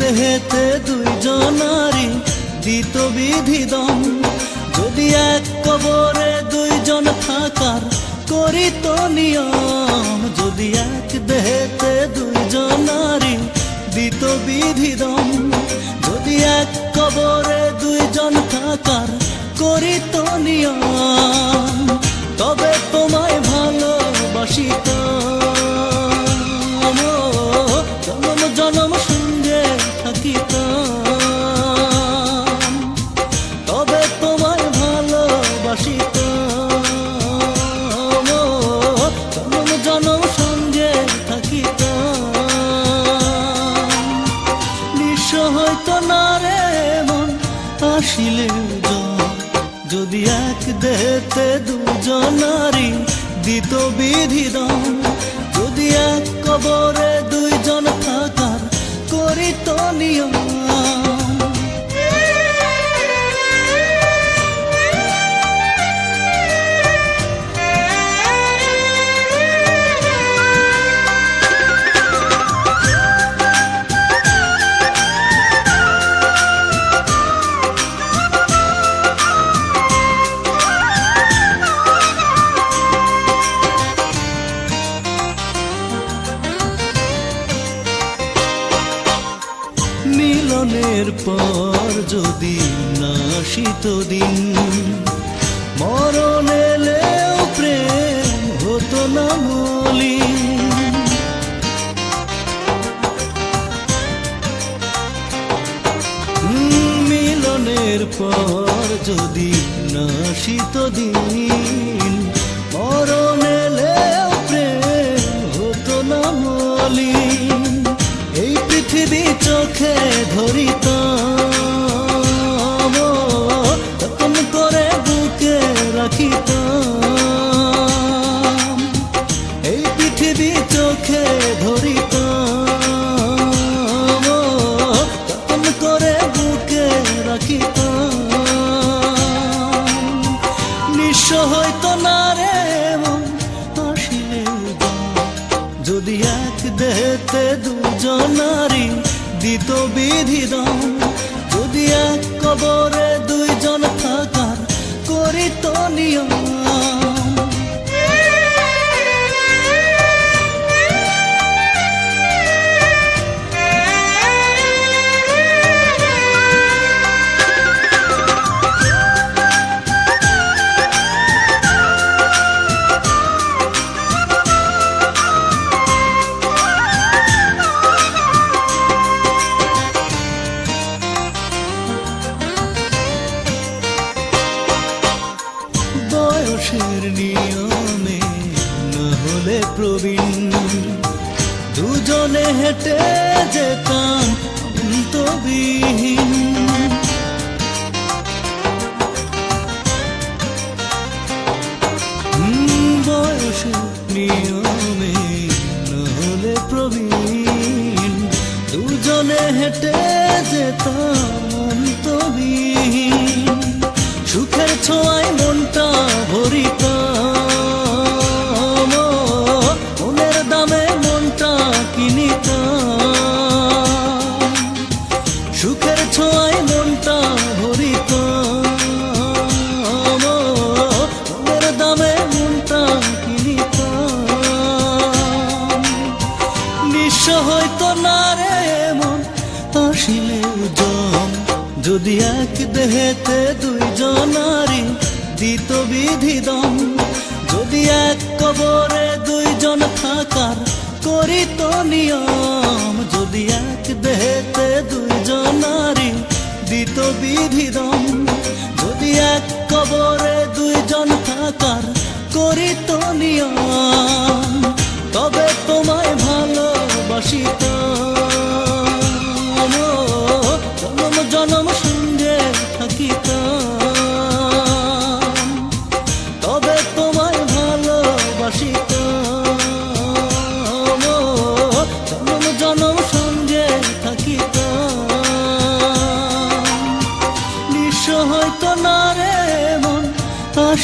দেহেতে দুইজনারি দিত বিধিদম। যদি এক কবরে দুইজন থাকার করিত নিয়ম, যদি এক দেহেতে দুইজনারি দিত বিধিদম। যদি এক কবরে দুইজন থাকার করিত নিয়ম, তবে তোমায় ভালোবাসিত দেহেতে দুজনারি দিত বিধিদম যদি এক কবরে দুইজন থাকার করিত নিয়ম পর যদি না শীত দিন মরণ এলেও প্রেম হতো না হুম, মিলনের পর যদি না শীত দিন মরণ এলেও প্রেম হতো না মলিন। চোখে ধরিত যতন করে বুকে রাখিত এই পৃথিবী চোখে ধরিত যতন করে বুকে রাখিত নিঃস্ব হইতো না যদি এক দেহেতে দুজনারি দিত বিধিদম যদি এক কবরে দুইজন থাকার করিত নিয়ম প্রবীণ। দুজনে হেঁটে যেতাম অন্তবিহীন। হুম, বয়সের নিয়মে না হলে প্রবীণ। দুজনে হেঁটে যেতাম অন্তবিহীন। সুখের ছোঁয়ায় মনটা ভরিত। যদি এক দেহেতে দুইজনারি দিত বিধিদম যদি এক কবরে দুইজন থাকার করিত নিয়ম, যদি এক দেহেতে দুইজনারি দিত বিধিদম যদি এক কবরে দুইজন থাকার করিত নিয়ম, তবে তোমায় ভালোবাসিত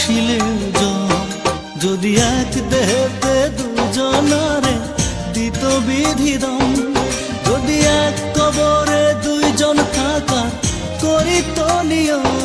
ছিলে যদি এক দেহেতে দুজনারে দিত বিধিদম যদি এক কবরে দুইজন থাকা করিত নিয়ম।